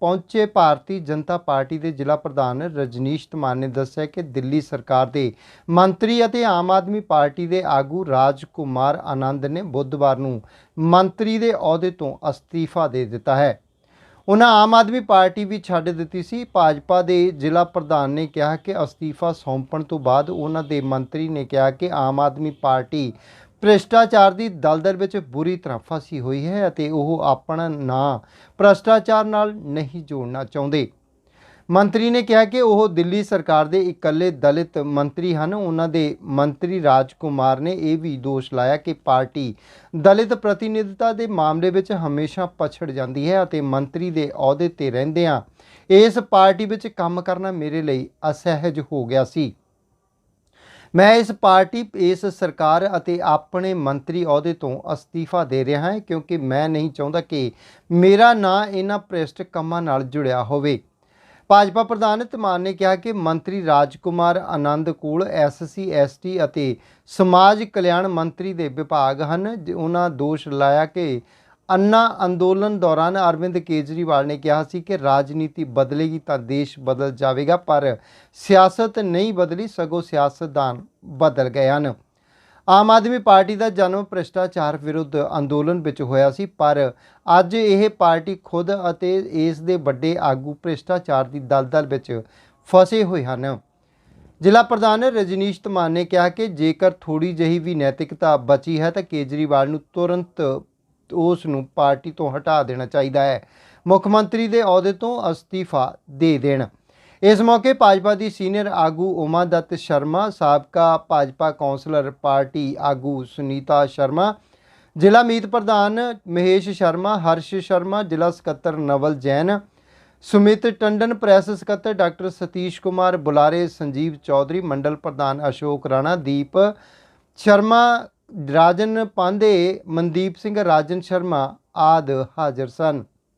ਪਹੁੰਚੇ ਭਾਰਤੀ ਜਨਤਾ ਪਾਰਟੀ ਦੇ ਜ਼ਿਲ੍ਹਾ ਪ੍ਰਧਾਨ ਰਜਨੀਸ਼ ਧਮਾਨ ਨੇ ਦੱਸਿਆ ਕਿ ਦਿੱਲੀ ਸਰਕਾਰ ਦੇ ਮੰਤਰੀ ਅਤੇ ਆਮ ਆਦਮੀ ਪਾਰਟੀ ਦੇ ਆਗੂ ਰਾਜ ਕੁਮਾਰ ਆਨੰਦ ਨੇ ਬੁੱਧਵਾਰ ਨੂੰ ਮੰਤਰੀ ਦੇ ਅਹੁਦੇ ਤੋਂ ਅਸਤੀਫਾ ਦੇ ਦਿੱਤਾ ਹੈ। ਉਹਨਾਂ ਆਮ ਆਦਮੀ ਪਾਰਟੀ ਵੀ ਛੱਡ ਦਿੱਤੀ ਸੀ। ਭਾਜਪਾ ਦੇ ਜ਼ਿਲ੍ਹਾ ਪ੍ਰਧਾਨ ਨੇ ਕਿਹਾ ਕਿ ਅਸਤੀਫਾ ਸੌਂਪਣ ਤੋਂ ਬਾਅਦ ਉਹਨਾਂ ਦੇ ਮੰਤਰੀ ਨੇ ਕਿਹਾ ਕਿ ਆਮ ਆਦਮੀ ਪਾਰਟੀ ਭ੍ਰਿਸ਼ਟਾਚਾਰ ਦੀ ਦਲਦਲ ਵਿੱਚ ਬੁਰੀ ਤਰ੍ਹਾਂ ਫਸੀ ਹੋਈ ਹੈ ਅਤੇ ਉਹ ਆਪਣਾ ਨਾਂ ਭ੍ਰਿਸ਼ਟਾਚਾਰ ਨਾਲ ਨਹੀਂ ਜੋੜਨਾ ਚਾਹੁੰਦੇ। ਮੰਤਰੀ ਨੇ ਕਿਹਾ ਕਿ ਉਹ ਦਿੱਲੀ ਸਰਕਾਰ ਦੇ ਇਕੱਲੇ ਦਲਿਤ ਮੰਤਰੀ ਹਨ। ਉਹਨਾਂ ਦੇ ਮੰਤਰੀ ਰਾਜਕੁਮਾਰ ਨੇ ਇਹ ਵੀ ਦੋਸ਼ ਲਾਇਆ ਕਿ ਪਾਰਟੀ ਦਲਿਤ ਪ੍ਰਤੀਨਿਧਤਾ ਦੇ ਮਾਮਲੇ ਵਿੱਚ ਹਮੇਸ਼ਾ ਪਛੜ ਜਾਂਦੀ ਹੈ ਅਤੇ ਮੰਤਰੀ ਦੇ ਅਹੁਦੇ ਤੇ ਰਹਿੰਦਿਆਂ ਇਸ ਪਾਰਟੀ ਵਿੱਚ ਕੰਮ ਕਰਨਾ ਮੇਰੇ ਲਈ ਅਸਹਿਜ ਹੋ ਗਿਆ ਸੀ। ਮੈਂ ਇਸ ਪਾਰਟੀ, ਇਸ ਸਰਕਾਰ ਅਤੇ ਆਪਣੇ ਮੰਤਰੀ ਅਹੁਦੇ ਤੋਂ ਅਸਤੀਫਾ ਦੇ ਰਿਹਾ ਹਾਂ ਕਿਉਂਕਿ ਮੈਂ ਨਹੀਂ ਚਾਹੁੰਦਾ ਕਿ ਮੇਰਾ ਨਾਂ ਇਹਨਾਂ ਭ੍ਰਿਸ਼ਟ ਕੰਮਾਂ ਨਾਲ ਜੁੜਿਆ ਹੋਵੇ। ਭਾਜਪਾ ਪ੍ਰਧਾਨ ਧਮਾਨ ਨੇ ਕਿਹਾ ਕਿ ਮੰਤਰੀ ਰਾਜਕੁਮਾਰ ਆਨੰਦ ਕੋਲ ਐਸਸੀ ਐਸਟੀ ਅਤੇ ਸਮਾਜ ਕਲਿਆਣ ਮੰਤਰੀ ਦੇ ਵਿਭਾਗ ਹਨ। ਉਹਨਾਂ ਦੋਸ਼ ਲਾਇਆ ਕਿ ਅੰਨਾ ਅੰਦੋਲਨ ਦੌਰਾਨ ਅਰਵਿੰਦ ਕੇਜਰੀਵਾਲ ਨੇ ਕਿਹਾ ਸੀ ਕਿ ਰਾਜਨੀਤੀ ਬਦਲੇਗੀ ਤਾਂ ਦੇਸ਼ ਬਦਲ ਜਾਵੇਗਾ, ਪਰ ਸਿਆਸਤ ਨਹੀਂ ਬਦਲੀ, ਸਗੋਂ ਸਿਆਸਤਦਾਨ ਬਦਲ ਗਏ ਹਨ। ਆਮ ਆਦਮੀ ਪਾਰਟੀ ਦਾ ਜਨਮ ਭ੍ਰਿਸ਼ਟਾਚਾਰ ਵਿਰੁੱਧ ਅੰਦੋਲਨ ਵਿੱਚ ਹੋਇਆ ਸੀ, ਪਰ ਅੱਜ ਇਹ ਪਾਰਟੀ ਖੁਦ ਅਤੇ ਇਸ ਦੇ ਵੱਡੇ ਆਗੂ ਭ੍ਰਿਸ਼ਟਾਚਾਰ ਦੀ ਦਲਦਲ ਵਿੱਚ ਫਸੇ ਹੋਏ ਹਨ। ਜ਼ਿਲ੍ਹਾ ਪ੍ਰਧਾਨ ਰਜਨੀਸ਼ ਧਮਾਨ ਨੇ ਕਿਹਾ ਕਿ ਜੇਕਰ ਥੋੜੀ ਜਿਹੀ ਵੀ ਨੈਤਿਕਤਾ ਬਚੀ ਹੈ ਤਾਂ ਕੇਜਰੀਵਾਲ ਨੂੰ ਤੁਰੰਤ ਉਸ ਨੂੰ ਪਾਰਟੀ ਤੋਂ ਹਟਾ ਦੇਣਾ ਚਾਹੀਦਾ ਹੈ। ਮੁੱਖ ਮੰਤਰੀ ਦੇ ਅਹੁਦੇ ਤੋਂ ਅਸਤੀਫਾ ਦੇ ਦੇਣ। ਇਸ ਮੌਕੇ ਭਾਜਪਾ ਦੀ ਸੀਨੀਅਰ ਆਗੂ ਉਮਾ ਦੱਤ ਸ਼ਰਮਾ, ਸਾਬਕਾ ਭਾਜਪਾ ਕੌਂਸਲਰ ਪਾਰਟੀ ਆਗੂ ਸੁਨੀਤਾ ਸ਼ਰਮਾ, ਜ਼ਿਲ੍ਹਾ ਮੀਤ ਪ੍ਰਧਾਨ ਮਹੇਸ਼ ਸ਼ਰਮਾ, ਹਰਸ਼ ਸ਼ਰਮਾ, ਜ਼ਿਲ੍ਹਾ ਸਕੱਤਰ ਨਵਲ ਜੈਨ, ਸੁਮਿਤ ਟੰਡਨ, ਪ੍ਰੈਸ ਸਕੱਤਰ ਡਾਕਟਰ ਸਤੀਸ਼ ਕੁਮਾਰ ਬੁਲਾਰੇ, ਸੰਜੀਵ ਚੌਧਰੀ, ਮੰਡਲ ਪ੍ਰਧਾਨ ਅਸ਼ੋਕ ਰਾਣਾ, ਦੀਪ ਸ਼ਰਮਾ ਰਾਜਨ ਪਾਂਦੇ ਮਨਦੀਪ ਸਿੰਘ ਰਾਜਨ ਸ਼ਰਮਾ ਆਦ ਹਾਜ਼ਰ ਸਨ।